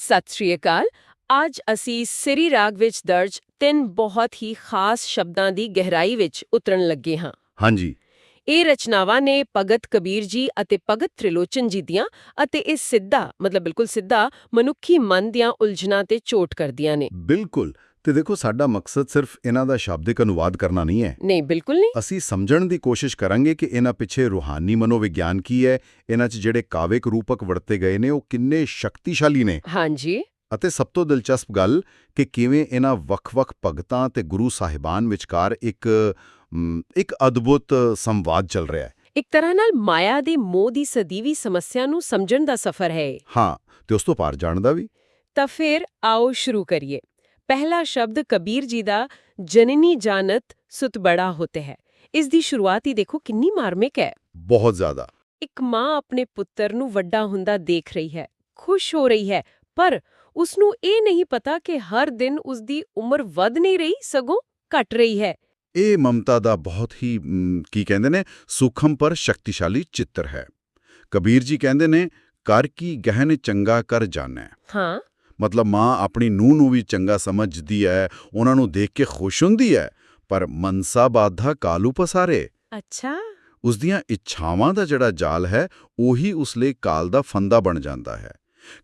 ਸਤਿ ਸ਼੍ਰੀ ਅਕਾਲ। ਅੱਜ ਅਸੀਂ ਸ੍ਰੀ ਰਾਗ ਵਿੱਚ ਦਰਜ ਤਿੰਨ ਬਹੁਤ ਹੀ ਖਾਸ ਸ਼ਬਦਾਂ ਦੀ ਗਹਿਰਾਈ ਵਿੱਚ ਉਤਰਨ ਲੱਗੇ ਹਾਂ। ਹਾਂਜੀ। ਇਹ ਰਚਨਾਵਾਂ ਨੇ ਭਗਤ ਕਬੀਰ ਜੀ ਅਤੇ ਭਗਤ ਤ੍ਰਿਲੋਚਨ ਜੀ ਦੀਆਂ ਅਤੇ ਇਹ ਸਿੱਧਾ ਮਤਲਬ ਬਿਲਕੁਲ ਸਿੱਧਾ ਮਨੁੱਖੀ ਮਨ ਦੀਆਂ ਉਲਝਣਾਂ ਤੇ ਚੋਟ ਕਰਦੀਆਂ ਨੇ। ਬਿਲਕੁਲ। ਤੇ ਦੇਖੋ ਸਾਡਾ ਮਕਸਦ ਸਿਰਫ ਇਹਨਾਂ ਦਾ ਸ਼ਾਬਦਿਕ ਅਨੁਵਾਦ ਕਰਨਾ ਨਹੀਂ ਹੈ। ਨਹੀਂ ਬਿਲਕੁਲ ਨਹੀਂ। ਅਸੀਂ ਸਮਝਣ ਦੀ ਕੋਸ਼ਿਸ਼ ਕਰਾਂਗੇ ਕਿ ਇਹਨਾਂ ਪਿੱਛੇ ਰੂਹਾਨੀ ਮਨੋਵਿਗਿਆਨ ਕੀ ਹੈ ਇਹਨਾਂ 'ਚ ਜਿਹੜੇ ਕਾਵਿਕ ਰੂਪਕ ਵਰਤੇ ਗਏ ਨੇ ਉਹ ਕਿੰਨੇ ਸ਼ਕਤੀਸ਼ਾਲੀ ਨੇ। ਹਾਂਜੀ। ਅਤੇ ਸਭ ਤੋਂ ਦਿਲਚਸਪ ਗੱਲ ਕਿ ਕਿਵੇਂ ਇਹਨਾਂ ਵੱਖ-ਵੱਖ ਭਗਤਾਂ ਤੇ ਗੁਰੂ ਸਾਹਿਬਾਨ ਵਿਚਕਾਰ ਇੱਕ ਇੱਕ ਅਦਭੁਤ ਸੰਵਾਦ ਚੱਲ ਰਿਹਾ ਹੈ। ਇੱਕ ਤਰ੍ਹਾਂ ਨਾਲ ਮਾਇਆ ਦੇ ਮੋਹ ਦੀ ਸਦੀਵੀ ਸਮੱਸਿਆ ਨੂੰ ਸਮਝਣ ਦਾ ਸਫ਼ਰ ਹੈ। ਹਾਂ ਤੇ ਉਸ ਤੋਂ ਪਾਰ ਜਾਣ ਦਾ ਵੀ। ਤਾਂ ਫਿਰ ਆਓ ਸ਼ੁਰੂ ਕਰੀਏ। ਪਹਿਲਾ ਸ਼ਬਦ ਕਬੀਰ ਜੀ ਦਾ ਜਨਨੀ ਜਾਨਤ ਸੁਤ ਬੜਾ ਹੋਤੇ ਹੈ। ਇਸ ਦੀ ਸ਼ੁਰੂਆਤ ਹੀ ਦੇਖੋ ਕਿੰਨੀ ਮਾਰਮਿਕ ਹੈ। ਬਹੁਤ ਜ਼ਿਆਦਾ। ਇੱਕ ਮਾਂ ਆਪਣੇ ਪੁੱਤਰ ਨੂੰ ਵੱਡਾ ਹੁੰਦਾ ਦੇਖ ਰਹੀ ਹੈ ਖੁਸ਼ ਹੋ ਰਹੀ ਹੈ ਪਰ ਉਸ ਨੂੰ ਇਹ ਨਹੀਂ ਪਤਾ ਕਿ ਹਰ ਦਿਨ ਉਸ ਦੀ ਉਮਰ ਵੱਧ ਨਹੀਂ ਰਹੀ ਸਗੋਂ ਘਟ ਰਹੀ ਹੈ। ਇਹ ਮਮਤਾ ਦਾ ਬਹੁਤ ਹੀ ਕੀ ਕਹਿੰਦੇ ਨੇ ਸੂਖਮ ਪਰ ਸ਼ਕਤੀਸ਼ਾਲੀ ਚਿੱਤਰ ਹੈ। ਕਬੀਰ ਜੀ ਕਹਿੰਦੇ ਨੇ ਕਰ ਕੀ ਗਹਿਨ ਚੰਗਾ ਕਰ ਜਾਣੈ। ਹਾਂ। ਮਤਲਬ ਮਾਂ ਆਪਣੀ ਨੂੰਹ ਨੂੰ ਵੀ ਚੰਗਾ ਸਮਝਦੀ ਹੈ ਉਹਨਾਂ ਨੂੰ ਦੇਖ ਕੇ ਖੁਸ਼ ਹੁੰਦੀ ਹੈ ਪਰ ਮਨਸਾ ਬਾਧਾ ਕਾਲੂ ਪਸਾਰੇ। ਅੱਛਾ। ਉਸ ਦੀਆਂ ਇੱਛਾਵਾਂ ਦਾ ਜਿਹੜਾ ਜਾਲ ਹੈ ਉਹੀ ਉਸ ਲਈ ਕਾਲ ਦਾ ਫੰਦਾ ਬਣ ਜਾਂਦਾ ਹੈ।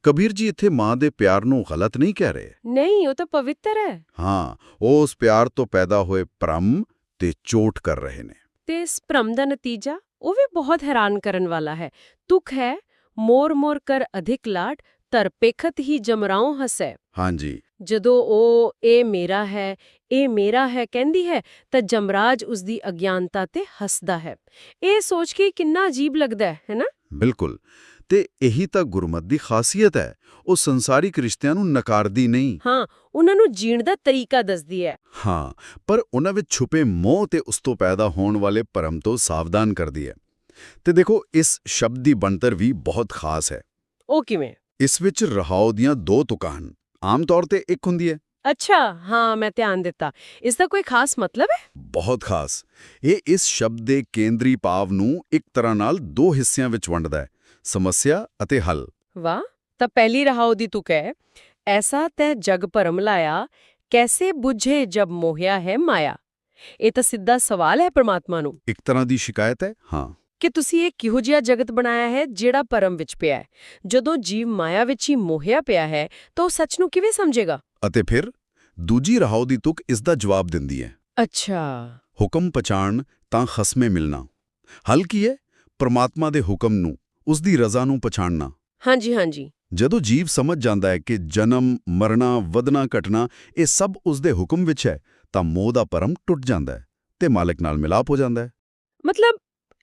ਕਬੀਰ ਜੀ ਇੱਥੇ ਮਾਂ ਦੇ ਪਿਆਰ ਨੂੰ ਗਲਤ ਨਹੀਂ ਕਹਿ ਰਹੇ? ਨਹੀਂ ਉਹ ਤਾਂ ਪਵਿੱਤਰ ਹੈ ਹਾਂ ਉਹ ਉਸ ਪਿਆਰ ਤੋਂ ਪੈਦਾ ਹੋਏ ਭਰਮ ਤੇ ਚੋਟ ਕਰ ਰਹੇ ਨੇ। ਤੇ ਇਸ ਭ੍ਰਮ ਦਾ ਨਤੀਜਾ ਉਹ ਵੀ ਬਹੁਤ ਹੈਰਾਨ ਕਰਨ ਵਾਲਾ ਹੈ। ਤੁਕ ਹੈ ਮੋਰ ਮੋਰ ਕਰ ਅਧਿਕ ਲਾਡ ਤਰ ਪੇਖਤ ਹੀ ਜਮਰਾਉ ਹਸੈ। ਹਾਂਜੀ। ਜਦੋਂ ਉਹ ਇਹ ਮੇਰਾ ਹੈ ਇਹ ਮੇਰਾ ਹੈ ਕਹਿੰਦੀ ਹੈ ਤਾਂ ਜਮਰਾਜ ਉਸ ਦੀ ਅਗਿਆਨਤਾ ਤੇ ਹੱਸਦਾ ਹੈ। ਇਹ ਸੋਚ ਕੇ ਕਿੰਨਾ ਅਜੀਬ ਲੱਗਦਾ ਹੈ ਹੈਨਾ? ਬਿਲਕੁਲ। ਤੇ ਇਹੀ ਤਾਂ ਗੁਰਮਤ ਦੀ ਖਾਸੀਅਤ ਹੈ। ਉਹ ਸੰਸਾਰਿਕ ਰਿਸ਼ਤਿਆਂ ਨੂੰ ਨਕਾਰਦੀ ਨਹੀਂ। ਹਾਂ ਉਹਨਾਂ ਨੂੰ ਜੀਣ ਦਾ ਤਰੀਕਾ ਦੱਸਦੀ ਹੈ। ਹਾਂ ਪਰ ਉਹਨਾਂ ਵਿੱਚ ਛੁਪੇ ਮੋਹ ਤੇ ਉਸ ਤੋਂ ਪੈਦਾ ਹੋਣ ਵਾਲੇ ਭਰਮ ਤੋਂ ਸਾਵਧਾਨ ਕਰਦੀ ਹੈ। ਤੇ ਦੇਖੋ ਇਸ ਸ਼ਬਦ ਦੀ ਬਣਤਰ ਵੀ ਬਹੁਤ ਖਾਸ ਹੈ। ਉਹ ਕਿਵੇਂ? ਇਸ ਵਿੱਚ ਰਹਾਉ ਦੀਆਂ ਦੋ ਤੁਕਾਂ ਆਮ ਤੌਰ ਤੇ ਇੱਕ ਹੁੰਦੀ ਹੈ। ਅੱਛਾ ਹਾਂ ਮੈਂ ਧਿਆਨ ਦਿੱਤਾ। ਇਸ ਦਾ ਕੋਈ ਖਾਸ ਮਤਲਬ ਹੈ? ਬਹੁਤ ਖਾਸ। ਇਹ ਇਸ ਸ਼ਬਦ ਦੇ ਕੇਂਦਰੀ ਭਾਵ ਨੂੰ ਇੱਕ ਤਰ੍ਹਾਂ ਨਾਲ ਦੋ ਹਿੱਸਿਆਂ ਵਿੱਚ ਵੰਡਦਾ ਹੈ ਸਮੱਸਿਆ ਅਤੇ ਹੱਲ। ਵਾਹ ਤਾਂ ਪਹਿਲੀ ਰਹਾਉ ਦੀ ਤੁਕ ਹੈ ਐਸਾ ਤੈ ਜਗ ਭਰਮ ਲਾਇਆ ਕੈਸੇ ਬੁਝੇ ਜਬ ਮੋਹਿਆ ਹੈ ਮਾਇਆ? ਇਹ ਤਾਂ ਸਿੱਧਾ ਸਵਾਲ ਹੈ ਪ੍ਰਮਾਤਮਾ ਨੂੰ। ਇੱਕ ਤਰ੍ਹਾਂ ਦੀ ਸ਼ਿਕਾਇਤ ਹੈ ਹਾਂ। ਕਿ ਤੁਸੀਂ ਇਹ ਕਿਹੋ ਜਿਹਾ ਜਗਤ ਬਣਾਇਆ ਹੈ ਜਿਹੜਾ ਪਰਮ ਵਿੱਚ ਪਿਆ ਹੈ? ਜਦੋਂ ਜੀਵ ਮਾਇਆ ਵਿੱਚ ਹੀ ਮੋਹਿਆ ਪਿਆ ਹੈ ਤਾਂ ਉਹ ਸੱਚ ਨੂੰ ਕਿਵੇਂ ਸਮਝੇਗਾ? ਅਤੇ ਫਿਰ ਦੂਜੀ ਰਹਾਉ ਦੀ ਤੁਕ ਇਸ ਦਾ ਜਵਾਬ ਦਿੰਦੀ ਹੈ। ਅੱਛਾ। ਹੁਕਮ ਪਛਾਣ ਤਾਂ ਖਸਮੇ ਮਿਲਣਾ। ਹੱਲ ਕੀ ਹੈ? ਪ੍ਰਮਾਤਮਾ ਦੇ ਹੁਕਮ ਨੂੰ ਉਸ ਦੀ ਰਜ਼ਾ ਨੂੰ ਪਛਾਣਨਾ। ਹਾਂਜੀ ਹਾਂਜੀ। ਜਦੋਂ ਜੀਵ ਸਮਝ ਜਾਂਦਾ ਹੈ ਕਿ ਜਨਮ ਮਰਨਾ ਵਧਣਾ ਘਟਣਾ ਇਹ ਸਭ ਉਸ ਦੇ ਹੁਕਮ ਵਿੱਚ ਹੈ ਤਾਂ ਮੋਹ ਦਾ ਪਰਮ ਟੁੱਟ ਜਾਂਦਾ ਹੈ ਤੇ ਮਾਲਕ ਨਾਲ ਮਿਲਾਪ ਹੋ ਜਾਂਦਾ ਹੈ। ਮਤਲਬ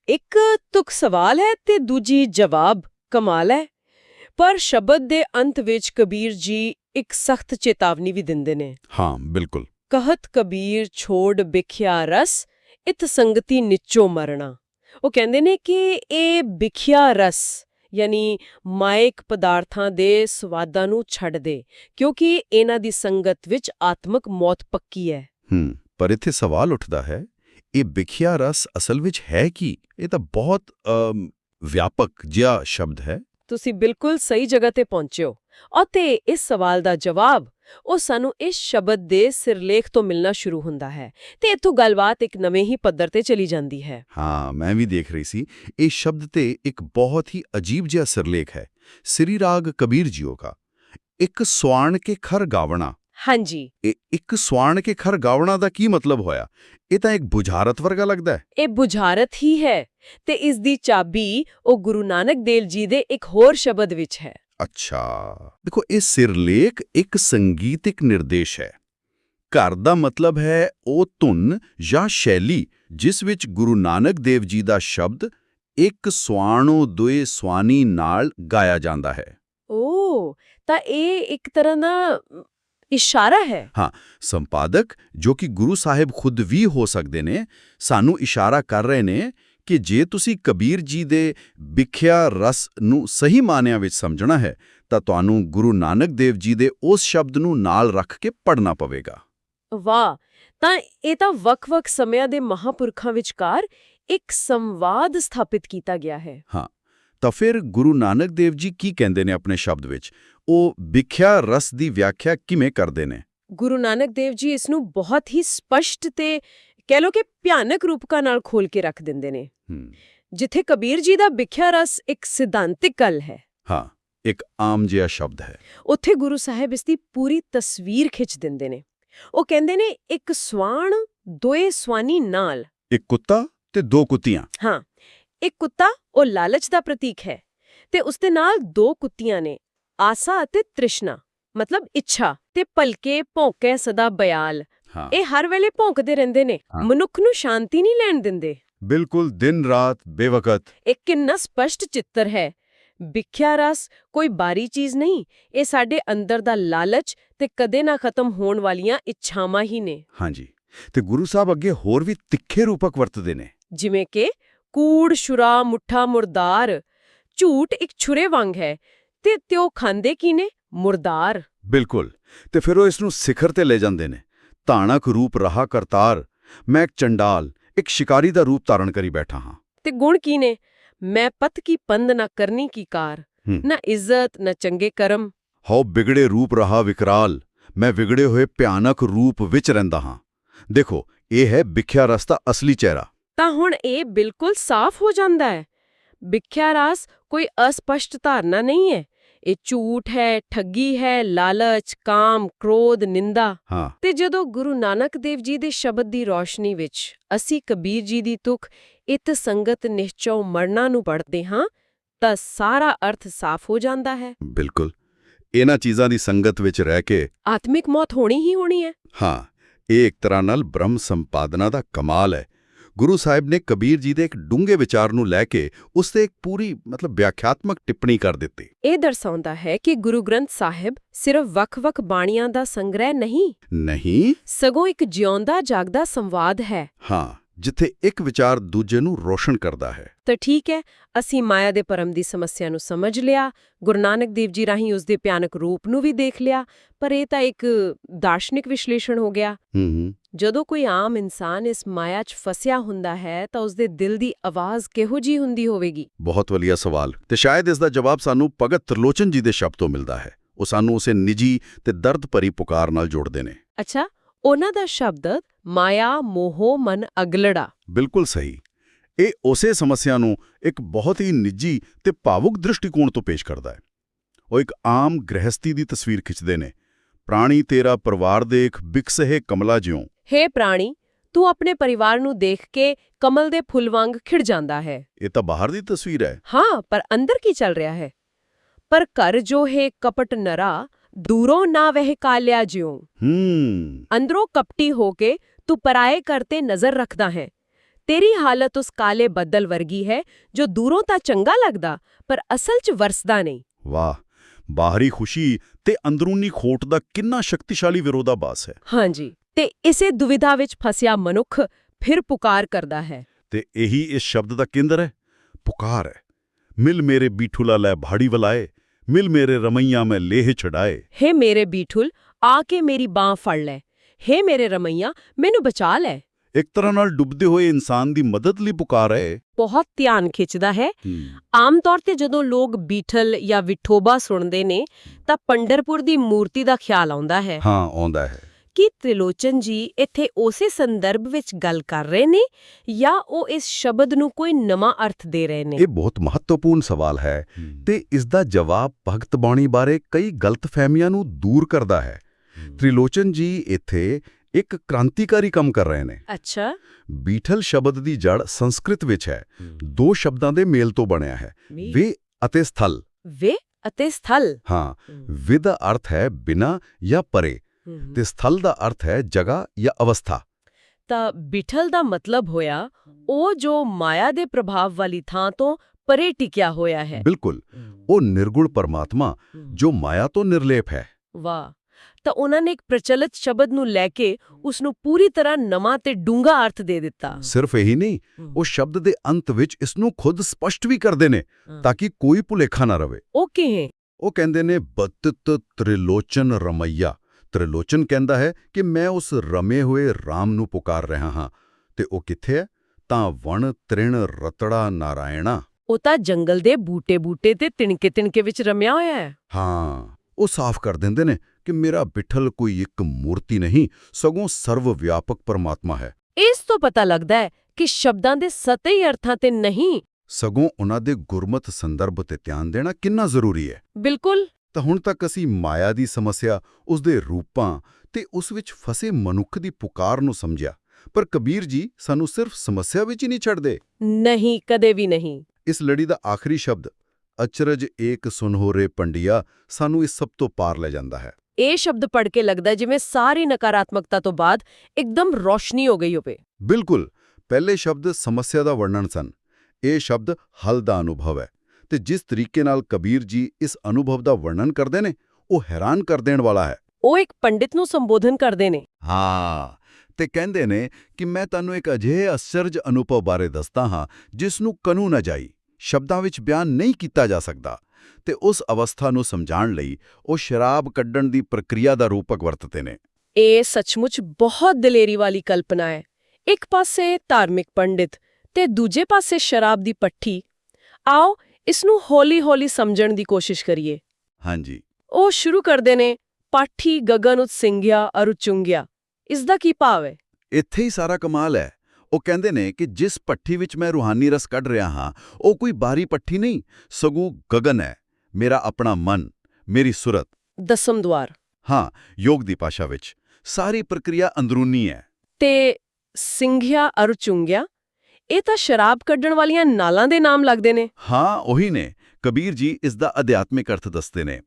ਇੱਕ ਤੁਕ ਸਵਾਲ ਹੈ ਤੇ ਦੂਜੀ ਜਵਾਬ ਕਮਾਲ ਹੈ। ਪਰ ਸ਼ਬਦ ਦੇ ਅੰਤ ਵਿੱਚ ਕਬੀਰ ਜੀ ਇੱਕ ਸਖਤ ਚੇਤਾਵਨੀ ਵੀ ਦਿੰਦੇ ਨੇ। ਹਾਂ ਬਿਲਕੁਲ। ਕਹਤ ਕਬੀਰ ਛੋੜ ਬਿਖਿਆ ਰਸ ਇਤ ਸੰਗਤੀ ਨਿਚੋ ਮਰਣਾ। ਉਹ ਕਹਿੰਦੇ ਨੇ ਕਿ ਇਹ ਬਿਖਿਆ ਰਸ ਯਾਨੀ ਮਾਇਕ ਪਦਾਰਥਾਂ ਦੇ ਸਵਾਦਾਂ ਨੂੰ ਛੱਡ ਦੇ ਕਿਉਂਕਿ ਇਹਨਾਂ ਦੀ ਸੰਗਤ ਵਿੱਚ ਆਤਮਿਕ ਮੌਤ ਪੱਕੀ ਹੈ। ਹੂੰ ਪਰ ਇੱਥੇ ਸਵਾਲ ਉੱਠਦਾ ਹੈ ਇਹ ਵਿਖਿਆ ਰਸ ਅਸਲ ਵਿੱਚ ਹੈ ਕੀ? ਇਹ ਤਾਂ ਬਹੁਤ ਵਿਆਪਕ ਜਿਹਾ ਸ਼ਬਦ ਹੈ। ਤੁਸੀਂ ਬਿਲਕੁਲ ਸਹੀ ਜਗ੍ਹਾ ਤੇ ਪਹੁੰਚੇ ਹੋ। ਅਤੇ ਇਸ ਸਵਾਲ ਦਾ ਜਵਾਬ ਉਹ ਸਾਨੂੰ ਇਸ ਸ਼ਬਦ ਦੇ ਸਿਰਲੇਖ ਤੋਂ ਮਿਲਣਾ ਸ਼ੁਰੂ ਹੁੰਦਾ ਹੈ ਤੇ ਇੱਥੋਂ ਗੱਲਬਾਤ ਇੱਕ ਨਵੇਂ ਹੀ ਪੱਧਰ ਤੇ ਚਲੀ ਜਾਂਦੀ ਹੈ। ਹਾਂ ਮੈਂ ਵੀ ਦੇਖ ਰਹੀ ਸੀ। ਇਹ ਸ਼ਬਦ ਤੇ ਇੱਕ ਬਹੁਤ ਹੀ ਅਜੀਬ ਜਿਹਾ ਸਿਰਲੇਖ ਹੈ। ਸ੍ਰੀ ਰਾਗ ਕਬੀਰ ਜੀਓ ਦਾ ਇੱਕ ਸਵਾਣ ਕੇ ਖਰ ਗਾਵਣਾ। ਹਾਂਜੀ। ਇਹ ਇੱਕ ਸਵਾਣ ਕੇ ਖਰ ਗਾਵਣਾ ਦਾ ਕੀ ਮਤਲਬ ਹੋਇਆ? ਇਹ ਤਾਂ ਇੱਕ ਬੁਝਾਰਤ ਵਰਗਾ ਲੱਗਦਾ ਹੈ। ਇਹ ਬੁਝਾਰਤ ਹੀ ਹੈ ਤੇ ਇਸ ਦੀ ਚਾਬੀ ਉਹ ਗੁਰੂ ਨਾਨਕ ਦੇਵ ਜੀ ਦੇ ਇੱਕ ਹੋਰ ਸ਼ਬਦ ਵਿੱਚ ਹੈ। ਅੱਛਾ। ਦੇਖੋ ਇਹ ਸਿਰਲੇਖ ਇੱਕ ਸੰਗੀਤਿਕ ਨਿਰਦੇਸ਼ ਹੈ। ਘਰ ਦਾ ਮਤਲਬ ਹੈ ਉਹ ਧੁਨ ਜਾਂ ਸ਼ੈਲੀ ਜਿਸ ਵਿੱਚ ਗੁਰੂ ਨਾਨਕ ਦੇਵ ਜੀ ਦਾ ਸ਼ਬਦ ਇੱਕ ਸਵਾਣੋ ਦੁਏ ਸਵਾਨੀ ਨਾਲ ਗਾਇਆ ਜਾਂਦਾ ਹੈ। ਓ ਤਾਂ ਇਹ ਇੱਕ ਤਰ੍ਹਾਂ ਦਾ ਇਸ਼ਾਰਾ ਹੈ। ਸੰਪਾਦਕ ਜੋ ਕਿ ਗੁਰੂ ਸਾਹਿਬ ਖੁਦ ਵੀ ਹੋ ਸਕਦੇ ਨੇ ਸਾਨੂੰ ਇਸ਼ਾਰਾ ਕਰ ਰਹੇ ਨੇ ਕਿ ਜੇ ਤੁਸੀਂ ਕਬੀਰ ਜੀ ਦੇ ਵਿਖਿਆ ਰਸ ਨੂੰ ਸਹੀ ਮਾਨਿਆਂ ਵਿੱਚ ਸਮਝਣਾ ਹੈ ਤਾਂ ਤੁਹਾਨੂੰ ਗੁਰੂ ਨਾਨਕ ਦੇਵ ਜੀ ਦੇ ਉਸ ਸ਼ਬਦ ਨੂੰ ਨਾਲ ਰੱਖ ਕੇ ਪੜ੍ਹਨਾ ਪਵੇਗਾ। ਵਾਹ! ਤਾਂ ਇਹ ਤਾਂ ਵੱਖ-ਵੱਖ ਸਮਿਆਂ ਦੇ ਮਹਾਪੁਰਖਾਂ ਵਿਚਕਾਰ ਇੱਕ ਸੰਵਾਦ ਸਥਾਪਿਤ ਕੀਤਾ ਗਿਆ ਹੈ ਤਾਂ ਫਿਰ ਗੁਰੂ ਨਾਨਕ ਦੇਵ ਜੀ ਕੀ ਕਹਿੰਦੇ ਨੇ ਆਪਣੇ ਸ਼ਬਦ ਵਿੱਚ? ਉਹ ਵਿਖਿਆ ਰਸ ਦੀ ਵਿਆਖਿਆ ਕਿਵੇਂ ਕਰਦੇ ਨੇ? ਗੁਰੂ ਨਾਨਕ ਦੇਵ ਜੀ ਇਸ ਨੂੰ ਬਹੁਤ ਹੀ ਸਪਸ਼ਟ ਤੇ ਕਹਿ ਲੋ ਕਿ ਭਿਆਨਕ ਰੂਪਕਾਂ ਨਾਲ ਖੋਲ ਕੇ ਰੱਖ ਦਿੰਦੇ ਨੇ। ਜਿੱਥੇ ਕਬੀਰ ਜੀ ਦਾ ਵਿਖਿਆ ਰਸ ਇੱਕ ਸਿਧਾਂਤਿਕ ਗੱਲ ਹੈ। ਹਾਂ ਇੱਕ ਆਮ ਜਿਹਾ ਸ਼ਬਦ ਹੈ। ਉੱਥੇ ਗੁਰੂ ਸਾਹਿਬ ਇਸ ਦੀ ਪੂਰੀ ਤਸਵੀਰ ਖਿੱਚ ਦਿੰਦੇ ਨੇ। ਉਹ ਕਹਿੰਦੇ ਨੇ ਇੱਕ ਸਵਾਣ ਦੋਏ ਸਵਾਨੀ ਨਾਲ। ਇੱਕ ਕੁੱਤਾ ਤੇ ਦੋ ਕੁੱਤੀਆਂ। ਹਾਂ। ਇੱਕ ਕੁੱਤਾ ਉਹ ਲਾਲਚ ਦਾ ਪ੍ਰਤੀਕ ਹੈ ਤੇ ਉਸ ਦੇ ਨਾਲ ਦੋ ਕੁੱਤੀਆਂ ਨੇ ਆਸਾ ਅਤੇ ਤ੍ਰਿਸ਼ਨਾ ਮਤਲਬ ਇੱਛਾ ਤੇ ਭਲਕੇ ਭੌਂਕੇ ਸਦਾ ਬਿਆਲ। ਇਹ ਹਰ ਵੇਲੇ ਭੌਂਕਦੇ ਰਹਿੰਦੇ ਨੇ। ਮਨੁੱਖ ਨੂੰ ਸ਼ਾਂਤੀ ਨਹੀਂ ਲੈਣ ਦਿੰਦੇ। ਬਿਲਕੁਲ ਦਿਨ ਰਾਤ ਬੇਵਕਤ। ਇਹ ਕਿੰਨਾ ਸਪਸ਼ਟ ਚਿੱਤਰ ਹੈ। ਵਿਖਿਆ ਰਸ ਕੋਈ ਬਾਰੀ ਚੀਜ਼ ਨਹੀਂ ਇਹ ਸਾਡੇ ਅੰਦਰ ਦਾ ਲਾਲਚ ਤੇ ਕਦੇ ਨਾ ਖਤਮ ਹੋਣ ਵਾਲੀਆਂ ਇੱਛਾਵਾਂ ਹੀ ਨੇ। ਹਾਂਜੀ। ਤੇ ਗੁਰੂ ਸਾਹਿਬ ਅੱਗੇ ਹੋਰ ਵੀ ਤਿੱਖੇ ਰੂਪਕ ਵਰਤਦੇ ਨੇ। ਜਿਵੇਂ ਕਿ ਕੂੜ ਸ਼ੁਰਾ ਮੁੱਠਾ ਮੁਰਦਾਰ ਝੂਠ ਇੱਕ ਛੁਰੇ ਵਾਂਗ ਹੈ ਤੇ ਤਿਉ ਖਾਂਦੇ ਕੀ ਨੇ? ਮੁਰਦਾਰ। ਬਿਲਕੁਲ ਤੇ ਫਿਰ ਉਹ ਇਸ ਨੂੰ ਸਿਖਰ ਤੇ ਲੈ ਜਾਂਦੇ ਨੇ। ਤਾਣਕ ਰੂਪ ਰਹਾ ਕਰਤਾਰ ਮੈਂ ਇੱਕ ਚੰਡਾਲ ਇੱਕ ਸ਼ਿਕਾਰੀ ਦਾ ਰੂਪ ਧਾਰਨ ਕਰੀ ਬੈਠਾ ਹਾਂ। ਤੇ ਗੁਣ ਕੀ ਨੇ? ਮੈਂ ਪਤ ਕੀ ਪੰਦ ਨਾ ਕਰਨੀ ਕੀ ਕਾਰ। ਨਾ ਇੱਜ਼ਤ ਨਾ ਚੰਗੇ ਕਰਮ। ਹਉ ਬਿਗੜੇ ਰੂਪ ਰਹਾ ਵਿਕਰਾਲ ਮੈਂ ਵਿਗੜੇ ਹੋਏ ਭਿਆਨਕ ਰੂਪ ਵਿੱਚ ਰਹਿੰਦਾ ਹਾਂ। ਦੇਖੋ ਇਹ ਹੈ ਵਿਖਿਆ ਰਸ ਦਾ ਅਸਲੀ ਚਿਹਰਾ। ਤਾਂ ਹੁਣ ਇਹ ਬਿਲਕੁਲ ਸਾਫ਼ ਹੋ ਜਾਂਦਾ ਹੈ। ਵਿਖਿਆ ਰਸ ਕੋਈ ਅਸਪਸ਼ਟ ਧਾਰਨਾ ਨਹੀਂ ਹੈ। ਇਹ ਝੂਠ ਹੈ ਠੱਗੀ ਹੈ ਲਾਲਚ ਕਾਮ ਕ੍ਰੋਧ ਨਿੰਦਾ। ਹਾਂ। ਤੇ ਜਦੋਂ ਗੁਰੂ ਨਾਨਕ ਦੇਵ ਜੀ ਦੇ ਸ਼ਬਦ ਦੀ ਰੋਸ਼ਨੀ ਵਿੱਚ ਅਸੀਂ ਕਬੀਰ ਜੀ ਦੀ ਤੁਕ ਇਤ ਸੰਗਤ ਨਿਸ਼ਚਉ ਮਰਨਾ ਨੂੰ ਪੜ੍ਹਦੇ ਹਾਂ ਤਾਂ ਸਾਰਾ ਅਰਥ ਸਾਫ਼ ਹੋ ਜਾਂਦਾ ਹੈ। ਬਿਲਕੁਲ। ਇਹਨਾਂ ਚੀਜ਼ਾਂ ਦੀ ਸੰਗਤ ਵਿੱਚ ਰਹਿ ਕੇ ਆਤਮਿਕ ਮੌਤ ਹੋਣੀ ਹੀ ਹੋਣੀ ਹੈ। ਹਾਂ ਇਹ ਇੱਕ ਤਰ੍ਹਾਂ ਨਾਲ ਬ੍ਰਹਮ ਸੰਪਾਦਨਾ ਦਾ ਕਮਾਲ ਹੈ। ਗੁਰੂ ਸਾਹਿਬ ਨੇ ਕਬੀਰ ਜੀ ਦੇ ਇੱਕ ਡੂੰਘੇ ਵਿਚਾਰ ਨੂੰ ਲੈ ਕੇ ਉਸ ਤੇ ਇੱਕ ਪੂਰੀ ਮਤਲਬ ਵਿਆਖਿਆਤਮਕ ਟਿੱਪਣੀ ਕਰ ਦਿੱਤੀ। ਇਹ ਦਰਸਾਉਂਦਾ ਹੈ ਕਿ ਗੁਰੂ ਗ੍ਰੰਥ ਸਾਹਿਬ ਸਿਰਫ ਵੱਖ-ਵੱਖ ਬਾਣੀਆਂ ਦਾ ਸੰਗ੍ਰਹਿ ਨਹੀਂ। ਨਹੀਂ। ਸਗੋਂ ਇੱਕ ਜਿਉਂਦਾ ਜਾਗਦਾ ਸੰਵਾਦ ਹੈ। ਹਾਂ। ਜਿੱਥੇ ਇੱਕ ਵਿਚਾਰ ਦੂਜੇ ਨੂੰ ਰੋਸ਼ਨ ਕਰਦਾ ਹੈ। ਤਾਂ ਠੀਕ ਹੈ ਅਸੀਂ ਮਾਇਆ ਦੇ ਪਰਮ ਦੀ ਸਮੱਸਿਆ ਨੂੰ ਸਮਝ ਲਿਆ ਗੁਰੂ ਨਾਨਕ ਦੇਵ ਜੀ ਰਾਹੀਂ ਉਸ ਦੇ ਭਿਆਨਕ ਰੂਪ ਨੂੰ ਵੀ ਦੇਖ ਲਿਆ ਪਰ ਇਹ ਤਾਂ ਇੱਕ ਦਾਰਸ਼ਨਿਕ ਵਿਸ਼ਲੇਸ਼ਣ ਹੋ ਗਿਆ। ਜਦੋਂ ਕੋਈ ਆਮ ਇਨਸਾਨ ਇਸ ਮਾਇਆ 'ਚ ਫਸਿਆ ਹੁੰਦਾ ਹੈ ਤਾਂ ਉਸ ਦੇ ਦਿਲ ਦੀ ਆਵਾਜ਼ ਕਿਹੋ ਜੀ ਹੁੰਦੀ ਹੋਵੇਗੀ? ਬਹੁਤ ਵਧੀਆ ਸਵਾਲ। ਤੇ ਸ਼ਾਇਦ ਇਸ ਦਾ ਜਵਾਬ ਸਾਨੂੰ ਭਗਤ ਤਰਲੋਚਨ ਜੀ ਦੇ ਸ਼ਬਦ ਤੋਂ ਮਿਲਦਾ ਹੈ। ਉਹ ਸਾਨੂੰ ਉਸੇ ਨਿੱਜੀ ਤੇ ਦਰਦ ਭਰੀ ਪੁਕਾਰ ਨਾਲ ਜੋੜਦੇ ਨੇ। ਅੱਛਾ ਉਹਨਾਂ ਦਾ ਸ਼ਬਦ ਮਾਇਆ ਮੋਹ ਮਨ ਅਗਲੜਾ। ਬਿਲਕੁਲ ਸਹੀ। ਇਹ ਉਸੇ ਸਮੱਸਿਆ ਨੂੰ ਇੱਕ ਬਹੁਤ ਹੀ ਨਿੱਜੀ ਤੇ ਭਾਵੁਕ ਦ੍ਰਿਸ਼ਟੀਕੋਣ ਤੋਂ ਪੇਸ਼ ਕਰਦਾ ਹੈ। ਉਹ ਇੱਕ ਆਮ ਗ੍ਰਹਿਸਤੀ ਦੀ ਤਸਵੀਰ ਖਿੱਚਦੇ ਨੇ। ਪ੍ਰਾਣੀ ਤੇਰਾ ਪਰਿਵਾਰ ਦੇਖ ਬਿਕਸਹਿ ਕਮਲਾ ਜਿਉ। ਹੇ ਪ੍ਰਾਣੀ ਤੂੰ ਆਪਣੇ ਪਰਿਵਾਰ ਨੂੰ ਦੇਖ ਕੇ ਕਮਲ ਦੇ ਫੁੱਲ ਵਾਂਗ ਖਿੜ ਜਾਂਦਾ ਹੈ। ਇਹ ਤਾਂ ਬਾਹਰ ਦੀ ਤਸਵੀਰ ਹੈ। ਹਾਂ ਪਰ ਅੰਦਰ ਕੀ ਚੱਲ ਰਿਹਾ ਹੈ? ਪਰ ਘਰ ਜੋ ਹੈ ਕਪਟ ਨਰਾ ਦੂਰੋਂ ਨਾ ਵਹਿ ਕਾਲਿਆ ਜਿਉ। ਹੂੰ। ਅੰਦਰੋਂ ਕਪਟੀ ਹੋ ਕੇ ਤੂੰ ਪਰਾਏ ਕਰਤੇ ਨਜ਼ਰ ਰੱਖਦਾ ਹੈ। ਤੇਰੀ ਹਾਲਤ ਉਸ ਕਾਲੇ ਬੱਦਲ ਵਰਗੀ ਹੈ ਜੋ ਦੂਰੋਂ ਤਾਂ ਚੰਗਾ ਲੱਗਦਾ ਪਰ ਅਸਲ 'ਚ ਵਰਸਦਾ ਨਹੀਂ। ਵਾਹ ਬਾਹਰੀ ਖੁਸ਼ੀ ਤੇ ਅੰਦਰੂਨੀ ਖੋਟ ਦਾ ਕਿੰਨਾ ਸ਼ਕਤੀਸ਼ਾਲੀ ਵਿਰੋਧਾਭਾਸ ਹੈ। ਹਾਂਜੀ ਤੇ ਇਸੇ ਦੁਵਿਧਾ ਵਿੱਚ ਫਸਿਆ ਮਨੁੱਖ ਫਿਰ ਪੁਕਾਰ ਕਰਦਾ ਹੈ। ਤੇ ਇਹੀ ਇਸ ਸ਼ਬਦ ਦਾ ਕੇਂਦਰ ਹੈ? ਪੁਕਾਰ ਹੈ। ਮਿਲ ਮੇਰੇ ਬੀਠੂਲਾ ਲੈ ਭਾੜੀ ਵਲਾਏ ਮਿਲ ਮੇਰੇ ਰਮਈਆ ਮੈਂ ਲੇਹ ਛਡਾਏ। ਹੇ ਮੇਰੇ ਬੀਠੁਲ ਆ ਕੇ ਮੇਰੀ ਬਾਹ ਫੜ ਲੈ। ਹੇ ਮੇਰੇ ਰਮਈਆ ਮੈਨੂੰ ਬਚਾ ਲੈ। ਇੱਕ ਤਰ੍ਹਾਂ ਨਾਲ ਡੁੱਬਦੇ ਹੋਏ ਇਨਸਾਨ ਦੀ ਮਦਦ ਲਈ ਪੁਕਾਰ ਹੈ ਬਹੁਤ ਧਿਆਨ ਖਿੱਚਦਾ ਹੈ। ਆਮ ਤੌਰ ਤੇ ਜਦੋਂ ਲੋਕ ਬੀਠਲ ਜਾਂ ਵਿਠੋਬਾ ਸੁਣਦੇ ਨੇ ਤਾਂ ਪੰਡਰਪੁਰ ਦੀ ਮੂਰਤੀ ਦਾ ਖਿਆਲ ਆਉਂਦਾ ਹੈ। ਹਾਂ ਆਉਂਦਾ ਹੈ। ਕੀ ਤ੍ਰਿਲੋਚਨ ਜੀ ਇੱਥੇ ਉਸੇ ਸੰਦਰਭ ਵਿੱਚ ਗੱਲ ਕਰ ਰਹੇ ਨੇ ਜਾਂ ਉਹ ਇਸ ਸ਼ਬਦ ਨੂੰ ਕੋਈ ਨਵਾਂ ਅਰਥ ਦੇ ਰਹੇ ਨੇ? ਇਹ ਬਹੁਤ ਮਹੱਤਵਪੂਰਨ ਸਵਾਲ ਹੈ ਤੇ ਇਸ ਦਾ ਜਵਾਬ ਭਗਤ ਬਾਣੀ ਬਾਰੇ ਕਈ ਗਲਤਫਹਿਮੀਆਂ ਨੂੰ ਦੂਰ ਕਰਦਾ ਹੈ। ਤ੍ਰਿਲੋਚਨ ਜੀ ਇੱਥੇ ਇੱਕ ਕ੍ਰਾਂਤੀਕਾਰੀ ਕੰਮ ਕਰ ਰਹੇ ਨੇ। ਅੱਛਾ। ਬੀਠਲ ਸ਼ਬਦ ਦੀ ਜੜ ਸੰਸਕ੍ਰਿਤ ਵਿੱਚ ਹੈ। ਦੋ ਸ਼ਬਦਾਂ ਦੇ ਮੇਲ ਤੋਂ ਬਣਿਆ ਹੈ। ਵੇ ਅਤੇ ਸਥਲ। ਵੇ ਅਤੇ ਸਥਲ। ਹਾਂ। ਵਿਦ ਦਾ ਅਰਥ ਹੈ ਬਿਨਾ ਜਾਂ ਪਰੇ। ਤੇ ਸਥਲ ਦਾ ਅਰਥ ਹੈ ਜਗ੍ਹਾ ਜਾਂ ਅਵਸਥਾ। ਤਾਂ ਬਿਠਲ ਦਾ ਮਤਲਬ ਹੋਇਆ ਉਹ ਜੋ ਮਾਇਆ ਦੇ ਪ੍ਰਭਾਵ ਵਾਲੀ ਥਾਂ ਤੋਂ ਪਰੇ ਟਿਕਿਆ ਹੋਇਆ ਹੈ। ਬਿਲਕੁਲ। ਉਹ ਨਿਰਗੁਣ ਪਰਮਾਤਮਾ ਜੋ ਮਾਇਆ ਤੋਂ ਨਿਰਲੇਪ ਹੈ। ਵਾਹ। ਤਾਂ ਉਹਨਾਂ ਨੇ ਇੱਕ ਪ੍ਰਚਲਿਤ ਸ਼ਬਦ ਨੂੰ ਲੈ ਕੇ ਉਸ ਨੂੰ ਪੂਰੀ ਤਰ੍ਹਾਂ ਨਵਾਂ ਤੇ ਡੂੰਘਾ ਅਰਥ ਦੇ ਦਿੱਤਾ। ਸਿਰਫ ਇਹੀ ਨਹੀਂ ਉਹ ਸ਼ਬਦ ਦੇ ਅੰਤ ਵਿੱਚ ਇਸ ਨੂੰ ਖੁਦ ਸਪਸ਼ਟ ਵੀ ਕਰਦੇ ਨੇ ਤਾਂ ਕਿ ਕੋਈ ਭੁਲੇਖਾ ਨਾ ਰਵੇ। ਉਹ ਕਿਵੇਂ ਉਹ ਕਹਿੰਦੇ ਨੇ ਬਤਿਤ ਤ੍ਰਿਲੋਚਨ ਰਮਈਆ। ਤ੍ਰਿਲੋਚਨ ਕਹਿੰਦਾ ਹੈ ਕਿ ਮੈਂ ਉਸ ਰਮੇ ਹੋਏ RAM ਨੂੰ ਪੁਕਾਰ ਰਿਹਾ ਹਾਂ। ਤੇ ਉਹ ਕਿੱਥੇ ਹੈ? ਤਾਂ ਵਣ ਤ੍ਰਿਣ ਰਤੜਾ ਨਾਰਾਇਣਾ। ਉਹ ਤਾਂ ਜੰਗਲ ਦੇ ਬੂਟੇ-ਬੂਟੇ ਤੇ ਤਿਣਕੇ-ਤਿਣਕੇ ਵਿੱਚ ਰਮਿਆ ਹੋਇਆ ਹੈ। ਹਾਂ ਉਹ ਸਾਫ਼ ਕਰ ਦਿੰਦੇ ਨੇ ਕਿ ਮੇਰਾ ਬਿਠਲ ਕੋਈ ਇੱਕ ਮੂਰਤੀ ਨਹੀਂ ਸਗੋਂ ਸਰਵ ਵਿਆਪਕ ਪਰਮਾਤਮਾ ਹੈ। ਇਸ ਤੋਂ ਪਤਾ ਲੱਗਦਾ ਹੈ ਕਿ ਸ਼ਬਦਾਂ ਦੇ ਸਤਹੀ ਅਰਥਾਂ ਤੇ ਨਹੀਂ। ਸਗੋਂ ਉਹਨਾਂ ਦੇ ਗੁਰਮਤ ਸੰਦਰਭ ਤੇ ਧਿਆਨ ਦੇਣਾ ਕਿੰਨਾ ਜ਼ਰੂਰੀ ਹੈ। ਬਿਲਕੁਲ। ਤਾਂ ਹੁਣ ਤੱਕ ਅਸੀਂ ਮਾਇਆ ਦੀ ਸਮੱਸਿਆ ਉਸ ਦੇ ਰੂਪਾਂ ਤੇ ਉਸ ਵਿੱਚ ਫਸੇ ਮਨੁੱਖ ਦੀ ਪੁਕਾਰ ਨੂੰ ਸਮਝਿਆ। ਪਰ ਕਬੀਰ ਜੀ ਸਾਨੂੰ ਸਿਰਫ ਸਮੱਸਿਆ ਵਿੱਚ ਹੀ ਨਹੀਂ ਛੱਡਦੇ। ਨਹੀਂ ਕਦੇ ਵੀ ਨਹੀਂ। ਇਸ ਲੜੀ ਦਾ ਆਖਰੀ ਸ਼ਬਦ ਅਚਰਜ ਏਕ ਸੁਨਹੋਰੇ ਪੰਡਿਆ ਸਾਨੂੰ ਇਸ ਸਭ ਤੋਂ ਪਾਰ ਲੈ ਜਾਂਦਾ ਹੈ। ਇਹ ਸ਼ਬਦ ਪੜ੍ਹ ਕੇ ਲੱਗਦਾ ਜਿਵੇਂ ਸਾਰੀ ਨਕਾਰਾਤਮਕਤਾ ਤੋਂ ਬਾਅਦ ਇੱਕਦਮ ਰੋਸ਼ਨੀ ਹੋ ਗਈ ਹੋਵੇ। ਬਿਲਕੁਲ ਪਹਿਲੇ ਸ਼ਬਦ ਸਮੱਸਿਆ ਦਾ ਵਰਣਨ ਸਨ। ਇਹ ਸ਼ਬਦ ਹੱਲ ਦਾ ਅਨੁਭਵ ਹੈ। ਤੇ ਜਿਸ ਤਰੀਕੇ ਨਾਲ ਕਬੀਰ ਜੀ ਇਸ ਅਨੁਭਵ ਦਾ ਵਰਣਨ ਕਰਦੇ ਨੇ ਉਹ ਹੈਰਾਨ ਕਰ ਦੇਣ ਵਾਲਾ ਹੈ। ਉਹ ਇੱਕ ਪੰਡਿਤ ਨੂੰ ਸੰਬੋਧਨ ਕਰਦੇ ਨੇ। ਹਾਂ ਤੇ ਕਹਿੰਦੇ ਨੇ ਕਿ ਮੈਂ ਤੁਹਾਨੂੰ ਇੱਕ ਅਜਿਹੇ ਅਸਰਜ ਅਨੁਭਵ ਬਾਰੇ ਦੱਸਦਾ ਹਾਂ ਜਿਸ ਨੂੰ ਕਨੂ ਨਾ ਜਾਈ। ਸ਼ਬਦਾਂ ਵਿੱਚ ਬਿਆਨ ਨਹੀਂ ਕੀਤਾ ਜਾ ਸਕਦਾ। ਤੇ ਉਸ ਅਵਸਥਾ ਨੂੰ ਸਮਝਾਉਣ ਲਈ ਉਹ ਸ਼ਰਾਬ ਕੱਢਣ ਦੀ ਪ੍ਰਕਿਰਿਆ ਦਾ ਰੂਪਕ ਵਰਤਦੇ ਨੇ। ਇਹ ਸੱਚਮੁੱਚ ਬਹੁਤ ਦਲੇਰੀ ਵਾਲੀ ਕਲਪਨਾ ਹੈ। ਇੱਕ ਪਾਸੇ ਧਾਰਮਿਕ ਪੰਡਿਤ ਤੇ ਦੂਜੇ ਪਾਸੇ ਸ਼ਰਾਬ ਦੀ ਪੱਠੀ। ਆਓ ਇਸ ਨੂੰ ਹੌਲੀ-ਹੌਲੀ ਸਮਝਣ ਦੀ ਕੋਸ਼ਿਸ਼ ਕਰੀਏ। ਹਾਂਜੀ। ਉਹ ਸ਼ੁਰੂ ਕਰਦੇ ਨੇ ਪਾਠੀ ਗਗਨ ਉਤ ਸਿੰਘਿਆ ਅਰੁ ਚੁੰਗਿਆ ਇਸ ਦਾ ਕੀ ਭਾਵ ਹੈ? ਇੱਥੇ ਹੀ ਸਾਰਾ ਕਮਾਲ ਹੈ। ਉਹ ਕਹਿੰਦੇ ਨੇ ਕਿ ਜਿਸ ਪੱਠੀ ਵਿੱਚ ਮੈਂ ਰੂਹਾਨੀ ਰਸ ਕੱਢ ਰਿਹਾ ਹਾਂ ਉਹ ਕੋਈ ਬਾਰੀ ਪੱਠੀ ਨਹੀਂ ਸਗੋਂ ਗਗਨ ਹੈ। ਮੇਰਾ ਆਪਣਾ ਮਨ ਮੇਰੀ ਸੁਰਤ। ਦਸਮ ਦਵਾਰ ਹਾਂ ਯੋਗ ਦੀ ਭਾਸ਼ਾ ਵਿੱਚ। ਸਾਰੀ ਪ੍ਰਕਿਰਿਆ ਅੰਦਰੂਨੀ ਹੈ। ਤੇ ਸਿੰਘਿਆ ਅਰੁ ਚੁੰਗਿਆ ਇਹ ਤਾਂ ਸ਼ਰਾਬ ਕੱਢਣ ਵਾਲੀਆਂ ਨਾਲਾਂ ਦੇ ਨਾਮ ਲੱਗਦੇ ਨੇ। ਹਾਂ ਉਹੀ ਨੇ। ਕਬੀਰ ਜੀ ਇਸ ਦਾ ਅਧਿਆਤਮਿਕ ਅਰਥ ਦੱਸਦੇ ਨੇ।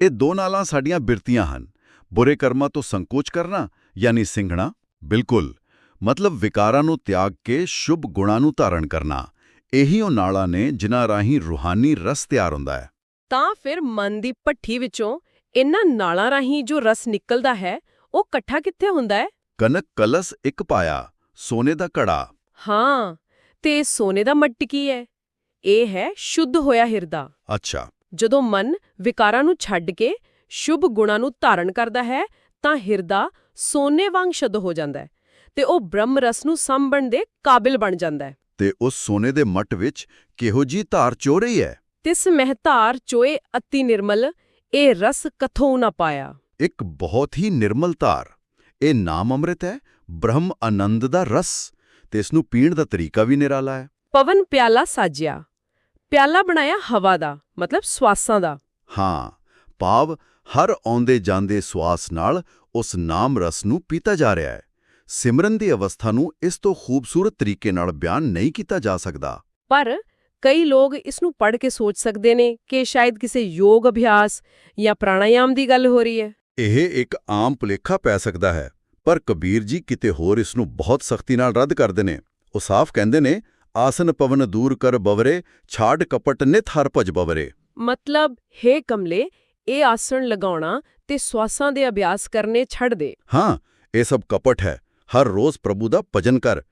ਇਹ ਦੋ ਨਾਲਾਂ ਸਾਡੀਆਂ ਬਿਰਤੀਆਂ ਹਨ। ਬੁਰੇ ਕਰਮਾਂ ਤੋਂ ਸੰਕੋਚ ਕਰਨਾ ਯਾਨੀ ਸਿੰਘਣਾ ਬਿਲਕੁਲ। ਮਤਲਬ ਵਿਕਾਰਾਂ ਨੂੰ ਤਿਆਗ ਕੇ ਸ਼ੁਭ ਗੁਣਾਂ ਨੂੰ ਧਾਰਨ ਕਰਨਾ। ਇਹੀ ਉਹ ਨਾਲਾਂ ਨੇ ਜਿਨ੍ਹਾਂ ਰਾਹੀਂ ਰੂਹਾਨੀ ਰਸ ਤਿਆਰ ਹੁੰਦਾ ਹੈ। ਤਾਂ ਫਿਰ ਮਨ ਦੀ ਭੱਠੀ ਵਿੱਚੋਂ ਇਹਨਾਂ ਨਾਲਾਂ ਰਾਹੀਂ ਜੋ ਰਸ ਨਿਕਲਦਾ ਹੈ ਉਹ ਇਕੱਠਾ ਕਿੱਥੇ ਹੁੰਦਾ ਹੈ? ਕਨਕ ਕਲਸ ਇੱਕ ਪਾਇਆ ਸੋਨੇ ਦਾ ਘੜਾ। ਹਾਂ। ਤੇ ਸੋਨੇ ਦਾ ਮੱਟ ਕੀ ਹੈ ਇਹ ਹੈ ਸ਼ੁੱਧ ਹੋਇਆ ਹਿਰਦਾ। ਅੱਛਾ। ਜਦੋਂ ਮਨ ਵਿਕਾਰਾਂ ਨੂੰ ਛੱਡ ਕੇ ਸ਼ੁਭ ਗੁਣਾਂ ਨੂੰ ਧਾਰਨ ਕਰਦਾ ਹੈ ਤਾਂ ਹਿਰਦਾ ਸੋਨੇ ਵਾਂਗ ਸ਼ੁੱਧ ਹੋ ਜਾਂਦਾ ਹੈ ਤੇ ਉਹ ਬ੍ਰਹਮ ਰਸ ਨੂੰ ਸੰਭਣ ਦੇ ਕਾਬਿਲ ਬਣ ਜਾਂਦਾ ਹੈ। ਤੇ ਉਸ ਸੋਨੇ ਦੇ ਮੱਟ ਵਿੱਚ ਕਿਹੋ ਜੀ ਧਾਰ ਚੋ ਰਹੀ ਹੈ ਤਿਸ ਮਹਤਾਰ ਚੋਏ ਅਤੀ ਨਿਰਮਲ ਇਹ ਰਸ ਕਥੋਂ ਨਾ ਪਾਇਆ। ਇੱਕ ਬਹੁਤ ਹੀ ਨਿਰਮਲ ਧਾਰ। ਇਹ ਨਾਮ ਅੰਮ੍ਰਿਤ ਹੈ ਬ੍ਰਹਮ ਆਨੰਦ ਦਾ ਰਸ। ਤੇ ਇਸ ਨੂੰ ਪੀਣ ਦਾ ਤਰੀਕਾ ਵੀ ਨਿਰਾਲਾ ਹੈ। ਪਵਨ ਪਿਆਲਾ ਸਾਜਿਆ। ਪਿਆਲਾ ਬਣਾਇਆ ਹਵਾ ਦਾ ਮਤਲਬ ਸਵਾਸਾਂ ਦਾ। ਹਾਂ ਭਾਵ ਹਰ ਆਉਂਦੇ ਜਾਂਦੇ ਸਵਾਸ ਨਾਲ ਉਸ ਨਾਮ ਰਸ ਨੂੰ ਪੀਤਾ ਜਾ ਰਿਹਾ ਹੈ। ਸਿਮਰਨ ਦੀ ਅਵਸਥਾ ਨੂੰ ਇਸ ਤੋਂ ਖੂਬਸੂਰਤ ਤਰੀਕੇ ਨਾਲ ਬਿਆਨ ਨਹੀਂ ਕੀਤਾ ਜਾ ਸਕਦਾ। ਪਰ ਕਈ ਲੋਕ ਇਸ ਨੂੰ ਪੜ੍ਹ ਕੇ ਸੋਚ ਸਕਦੇ ਨੇ ਕਿ ਸ਼ਾਇਦ ਕਿਸੇ ਯੋਗ ਅਭਿਆਸ ਜਾਂ ਪ੍ਰਾਣਾਯਾਮ ਦੀ ਗੱਲ ਹੋ ਰਹੀ ਹੈ। ਇਹ ਇੱਕ ਆਮ ਭੁਲੇਖਾ ਪੈ ਸਕਦਾ ਹੈ। ਪਰ ਕਬੀਰ ਜੀ ਕਿਤੇ ਹੋਰ ਇਸ ਨੂੰ ਬਹੁਤ ਸਖਤੀ ਨਾਲ ਰੱਦ ਕਰਦੇ ਨੇ। ਉਹ ਸਾਫ਼ ਕਹਿੰਦੇ ਨੇ ਆਸਨ ਪਵਨ ਦੂਰ ਕਰ ਬਵਰੇ ਛਾੜ ਕਪਟ ਨਿਤ ਹਰ ਭਜ ਬਵਰੇ। ਮਤਲਬ ਹੈ ਕਮਲੇ ਇਹ ਆਸਣ ਲਗਾਉਣਾ ਤੇ ਸਵਾਸਾਂ ਦੇ ਅਭਿਆਸ ਕਰਨੇ ਛੱਡ ਦੇ। ਹਾਂ ਇਹ ਸਭ ਕਪਟ ਹੈ ਹਰ ਰੋਜ਼ ਪ੍ਰਭੂ ਦਾ ਭਜਨ ਕਰ।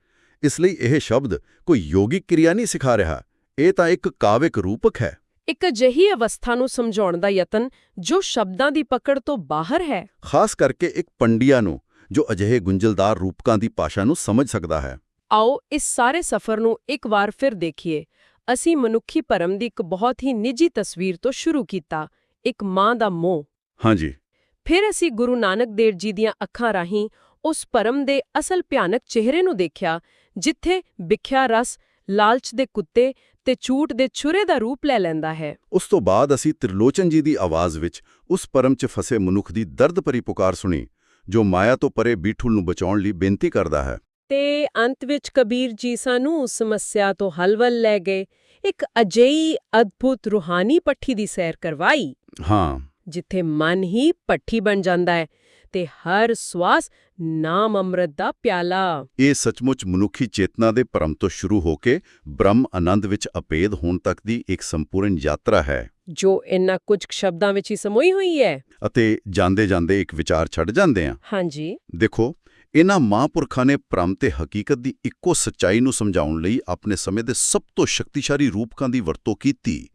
ਇਸ ਲਈ ਇਹ ਸ਼ਬਦ ਕੋਈ ਯੋਗਿਕ ਕਿਰਿਆ ਨਹੀਂ ਸਿਖਾ ਰਿਹਾ ਇਹ ਤਾਂ ਇੱਕ ਕਾਵਿਕ ਰੂਪਕ ਹੈ। ਇੱਕ ਅਜਿਹੀ ਅਵਸਥਾ ਨੂੰ ਸਮਝਾਉਣ ਦਾ ਯਤਨ ਜੋ ਸ਼ਬਦਾਂ ਦੀ ਪਕੜ ਤੋਂ ਬਾਹਰ ਹੈ। ਖਾਸ ਕਰਕੇ ਇੱਕ ਪੰਡਿਆ ਨੂੰ ਜੋ ਅਜਿਹੇ ਗੁੰਝਲਦਾਰ ਰੂਪਕਾਂ ਦੀ ਭਾਸ਼ਾ ਨੂੰ ਸਮਝ ਸਕਦਾ ਹੈ। ਆਓ ਇਸ ਸਾਰੇ ਸਫ਼ਰ ਨੂੰ ਇੱਕ ਵਾਰ ਫਿਰ ਦੇਖੀਏ। ਅਸੀਂ ਮਨੁੱਖੀ ਭਰਮ ਦੀ ਇੱਕ ਬਹੁਤ ਹੀ ਨਿੱਜੀ ਤਸਵੀਰ ਤੋਂ ਸ਼ੁਰੂ ਕੀਤਾ ਇੱਕ ਮਾਂ ਦਾ ਮੋਹ। ਹਾਂਜੀ। ਫਿਰ ਅਸੀਂ ਗੁਰੂ ਨਾਨਕ ਦੇਵ ਜੀ ਦੀਆਂ ਅੱਖਾਂ ਰਾਹੀਂ ਉਸ ਪਰਮ ਦੇ ਅਸਲ ਭਿਆਨਕ ਚਿਹਰੇ ਨੂੰ ਦੇਖਿਆ ਜਿੱਥੇ ਵਿਖਿਆ ਰਸ ਲਾਲਚ ਦੇ ਕੁੱਤੇ ਤੇ ਝੂਠ ਦੇ ਛੁਰੇ ਦਾ ਰੂਪ ਲੈ ਲੈਂਦਾ ਹੈ। ਉਸ ਤੋਂ ਬਾਅਦ ਅਸੀਂ ਤ੍ਰਿਲੋਚਨ ਜੀ ਦੀ ਆਵਾਜ਼ ਵਿੱਚ ਉਸ ਪਰਮ 'ਚ ਫਸੇ ਮਨੁੱਖ ਦੀ ਦਰਦ ਭਰੀ ਪੁਕਾਰ ਸੁਣੀ। ਜੋ ਮਾਇਆ ਤੋਂ ਪਰੇ ਬੀਠੂਲ ਨੂੰ ਬਚਾਉਣ ਲਈ ਬੇਨਤੀ ਕਰਦਾ ਹੈ। ਤੇ ਅੰਤ ਵਿੱਚ ਕਬੀਰ ਜੀ ਸਾਨੂੰ ਉਸ ਸਮੱਸਿਆ ਤੋਂ ਹੱਲ ਵੱਲ ਲੈ ਗਏ। ਇੱਕ ਅਜਿਹੀ ਅਦਭੁਤ ਰੂਹਾਨੀ ਪੱਠੀ ਦੀ ਸੈਰ ਕਰਵਾਈ। ਹਾਂ। ਜਿੱਥੇ ਮਨ ਹੀ ਪੱਠੀ ਬਣ ਜਾਂਦਾ ਹੈ ਤੇ ਹਰ ਸਵਾਸ ਨਾਮ ਅੰਮ੍ਰਿਤ ਦਾ ਪਿਆਲਾ। ਇਹ ਸੱਚਮੁੱਚ ਮਨੁੱਖੀ ਚੇਤਨਾ ਦੇ ਭਰਮ ਤੋਂ ਸ਼ੁਰੂ ਹੋ ਕੇ ਬ੍ਰਹਮ ਆਨੰਦ ਵਿੱਚ ਅਪੇਦ ਹੋਣ ਤੱਕ ਦੀ ਇੱਕ ਸੰਪੂਰਨ ਯਾਤਰਾ ਹੈ। ਜੋ ਇਨ੍ਹਾਂ ਕੁਝ ਸ਼ਬਦਾਂ ਵਿੱਚ ਹੀ ਸਮੋਈ ਹੋਈ ਹੈ। ਅਤੇ ਜਾਂਦੇ-ਜਾਂਦੇ ਇੱਕ ਵਿਚਾਰ ਛੱਡ ਜਾਂਦੇ ਆ। ਹਾਂਜੀ। ਦੇਖੋ ਇਹਨਾਂ ਮਹਾਂਪੁਰਖਾਂ ਨੇ ਭ੍ਰਮ ਤੇ ਹਕੀਕਤ ਦੀ ਇੱਕੋ ਸੱਚਾਈ ਨੂੰ ਸਮਝਾਉਣ ਲਈ ਆਪਣੇ ਸਮੇਂ ਦੇ ਸਭ ਤੋਂ ਸ਼ਕਤੀਸ਼ਾਲੀ ਰੂਪਕਾਂ ਦੀ ਵਰਤੋਂ ਕੀਤੀ।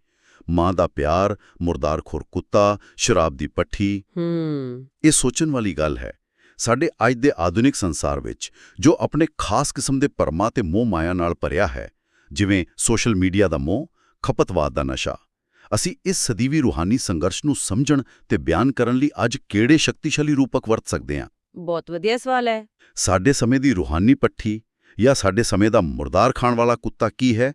ਮਾਂ ਦਾ ਪਿਆਰ ਮੁਰਦਾਰ ਖੁਰ ਕੁੱਤਾ ਸ਼ਰਾਬ ਦੀ ਪੱਠੀ। ਹੂੰ। ਇਹ ਸੋਚਣ ਵਾਲੀ ਗੱਲ ਹੈ ਸਾਡੇ ਅੱਜ ਦੇ ਆਧੁਨਿਕ ਸੰਸਾਰ ਵਿੱਚ ਜੋ ਆਪਣੇ ਖਾਸ ਕਿਸਮ ਦੇ ਪਰਮਾ ਤੇ ਮੋਹ ਮਾਇਆ ਨਾਲ ਭਰਿਆ ਹੈ ਜਿਵੇਂ ਸੋਸ਼ਲ ਮੀਡੀਆ ਦਾ ਮੋਹ ਖਪਤਵਾਦ ਦਾ ਨਸ਼ਾ। ਅਸੀਂ ਇਸ ਸਦੀਵੀ ਰੂਹਾਨੀ ਸੰਘਰਸ਼ ਨੂੰ ਸਮਝਣ ਤੇ ਬਿਆਨ ਕਰਨ ਲਈ ਅੱਜ ਕਿਹੜੇ ਸ਼ਕਤੀਸ਼ਾਲੀ ਰੂਪਕ ਵਰਤ ਸਕਦੇ ਹਾਂ? ਬਹੁਤ ਵਧੀਆ ਸਵਾਲ ਹੈ। ਸਾਡੇ ਸਮੇਂ ਦੀ ਰੂਹਾਨੀ ਪੱਠੀ ਜਾਂ ਸਾਡੇ ਸਮੇਂ ਦਾ ਮੁਰਦਾਰ ਖਾਣ ਵਾਲਾ ਕੁੱਤਾ ਕੀ ਹੈ?